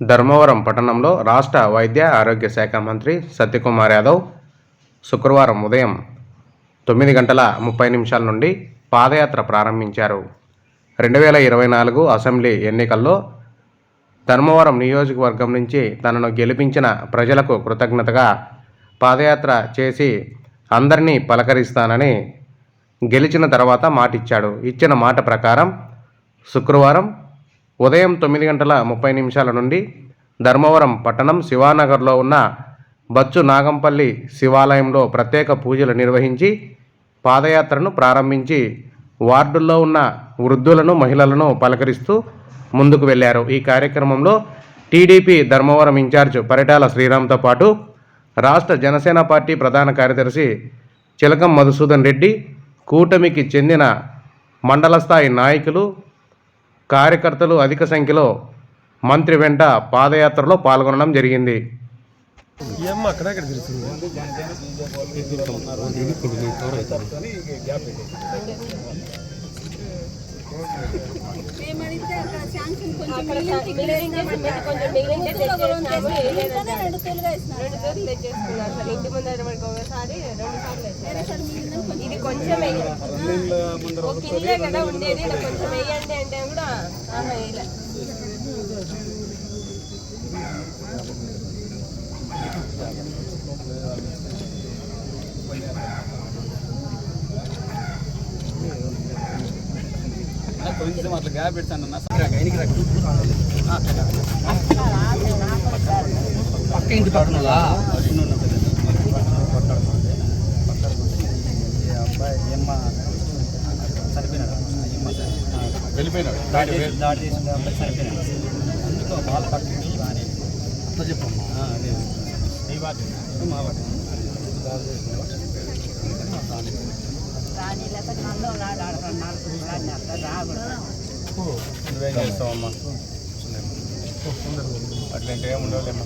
ధర్మవరం పట్టణంలో రాష్ట్ర వైద్య ఆరోగ్య శాఖ మంత్రి సత్యకుమార్ యాదవ్ శుక్రవారం ఉదయం తొమ్మిది గంటల ముప్పై నిమిషాల నుండి పాదయాత్ర ప్రారంభించారు. రెండు వేల ఇరవై నాలుగు అసెంబ్లీ ఎన్నికల్లో ధర్మవరం నియోజకవర్గం నుంచి తనను గెలిపించిన ప్రజలకు కృతజ్ఞతగా పాదయాత్ర చేసి అందరినీ పలకరిస్తానని గెలిచిన తర్వాత మాటిచ్చాడు. ఇచ్చిన మాట ప్రకారం శుక్రవారం ఉదయం తొమ్మిది గంటల ముప్పై నిమిషాల నుండి ధర్మవరం పట్టణం శివానగర్లో ఉన్న బచ్చు నాగంపల్లి శివాలయంలో ప్రత్యేక పూజలు నిర్వహించి పాదయాత్రను ప్రారంభించి వార్డుల్లో ఉన్న వృద్ధులను మహిళలను పలకరిస్తూ ముందుకు వెళ్ళారు ఈ కార్యక్రమంలో టీడీపీ ధర్మవరం ఇన్ఛార్జ్ పరిటాల శ్రీరామ్తో పాటు రాష్ట్ర జనసేన పార్టీ ప్రధాన కార్యదర్శి చిలకం మధుసూదన్ రెడ్డి కూటమికి చెందిన మండల స్థాయి నాయకులు కార్యకర్తలు అధిక సంఖ్యలో మంత్రి వెంట పాదయాత్రలో పాల్గొనడం జరిగింది. ఇంటి ముందర వరకు ఒకసారి రెండు సార్లు వేసారు. వేరే సార్ మిగిలిందని కొంచెం ఇది కొంచెం వేయండి ఒక ఇల్లే కదా ఉండేది ఇలా కొంచెం వేయండి అంటే కూడా ఆహా వేయలే కొంచెం అట్లా గ్యాప్ పెట్టాను అన్న పక్క ఇంటి పక్కన ఏమ్మ చనిపోయినాడు వెళ్ళిపోయినాడు. దాడి దాడి చేసిన అబ్బాయి చనిపోయినాడు అందుకు వాళ్ళ పక్కకి రాని అంతా చెప్పమ్మా. అదే. ఈ వాటి మా వాటి దాడి చేసిన నువ్వేం చేస్తావమ్మా? అట్లాంటి ఏమి ఉండవులేమ్మా